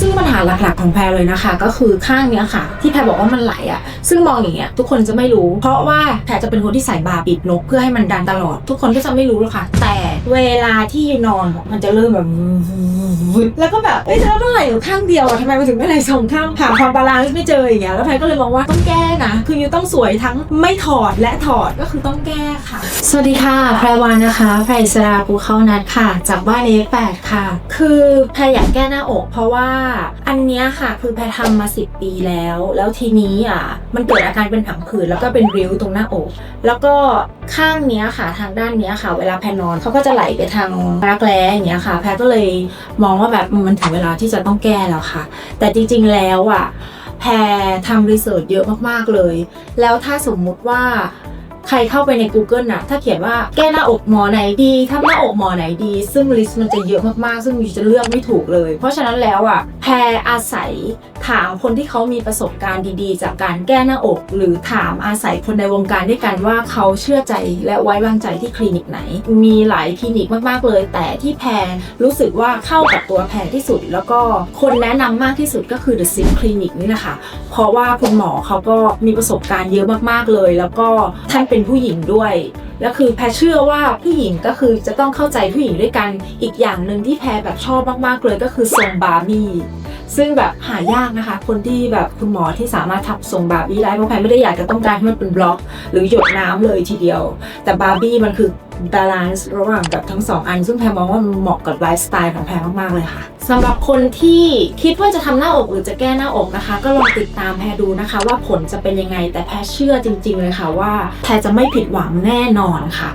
ซึ่งปัญหาหลักๆของแพรเลยนะคะ ก็คือข้างเนี้ยค่ะ ที่แพรบอกว่ามันไหลอะ่ะ ซึ่งมองอย่างเงี้ยทุกคนจะไม่รู้ เพราะว่าแพรจะเป็นคนที่ใส่บาร์ปิดนกเพื่อให้มันดันตลอด ทุกคนก็จะไม่รู้หรอกค่ะ แต่เวลาที่นอนมันจะเริ่มแบบแล้วก็แบบเอ้ยแล้วมันไหลอยู่ข้างเดียวอะทำไมมันถึงไม่ไหลสองข้างหาความบาลานซ์ไม่เจออย่างเงี้ยแล้วแพรก็เลยมองว่าต้องแก้นะ คือยูต้องสวยทั้งไม่ถอดและถอดก็คือต้องแก้ค่ะ สวัสดีค่ะแพรวานนะคะแพรอิสราภูเข้านัดค่ะ จากบ้าน A8 ค่ะ คือแพรอยากแก้หน้าอก เพราะว่าอันเนี้ยค่ะ คือแพรทำมา10ปีแล้ว แล้วทีนี้อะมันเกิดอาการเป็นผังผืดแล้วก็เป็นริ้วตรงหน้าอก แล้วก็ ข้างเนี้ยค่ะ ทางด้านเนี้ยค่ะ เวลาแพรนอนเขาก็จะไหลไปทางรักแร้อย่างเงี้ยค่ะ แพรก็เลยมองว่าแบบมันถึงเวลาที่จะต้องแก้แล้วค่ะ แต่จริงๆแล้วอะแพรทำรีเสิร์ชเยอะมากๆเลย แล้วถ้าสมมุติว่าใครเข้าไปใน Google นะถ้าเขียนว่าแก้หน้าอกหมอไหนดีทำหน้าอกหมอไหนดี ซึ่งลิสต์มันจะเยอะมากๆ ซึ่งมีจะเลือกไม่ถูกเลย เพราะฉะนั้นแล้วอะ รอาศัยถามคนที่เขามีประสบการณ์ดีๆ จากการแก้หน้าอก หรือถามอาศัยคนในวงการด้วยกันว่าเขาเชื่อใจและไว้วางใจที่คลินิกไหน มีหลายคลินิกมากๆเลย แต่ที่แพรรู้สึกว่าเข้ากับตัวแพรที่สุด แล้วก็คนแนะนำมากที่สุดก็คือ The Sim Clinic นี่แหละค่ะเพราะว่าคุณหมอเขาก็มีประสบการณ์เยอะมากๆเลย แล้วก็ท่านเป็นผู้หญิงด้วย แล้วคือแพรเชื่อว่าผู้หญิงก็คือจะต้องเข้าใจผู้หญิงด้วยกัน อีกอย่างหนึ่งที่แพรแบบชอบมากๆเลยก็คือทรงบาร์บี้ ซึ่งแบบหายากนะคะ คนที่แบบคุณหมอที่สามารถทับทรงบาร์บี้ได้เพราะแพรไม่ได้อยากจะต้องการให้มันเป็นบล็อก หรือหยดน้ำเลยทีเดียว แต่บาร์บี้มันคือบาลานซ์ระหว่างแบบทั้งสองอัน ซึ่งแพรมองว่ามันเหมาะกับไลฟ์สไตล์ของแพรมากๆเลยค่ะสำหรับคนที่คิดว่าจะทำหน้าอกหรือจะแก้หน้าอกนะคะ ก็ลองติดตามแพรดูนะคะ ว่าผลจะเป็นยังไงแต่แพรเชื่อจริง ๆ เลยค่ะว่า แพรจะไม่ผิดหวังแน่นอนค่ะ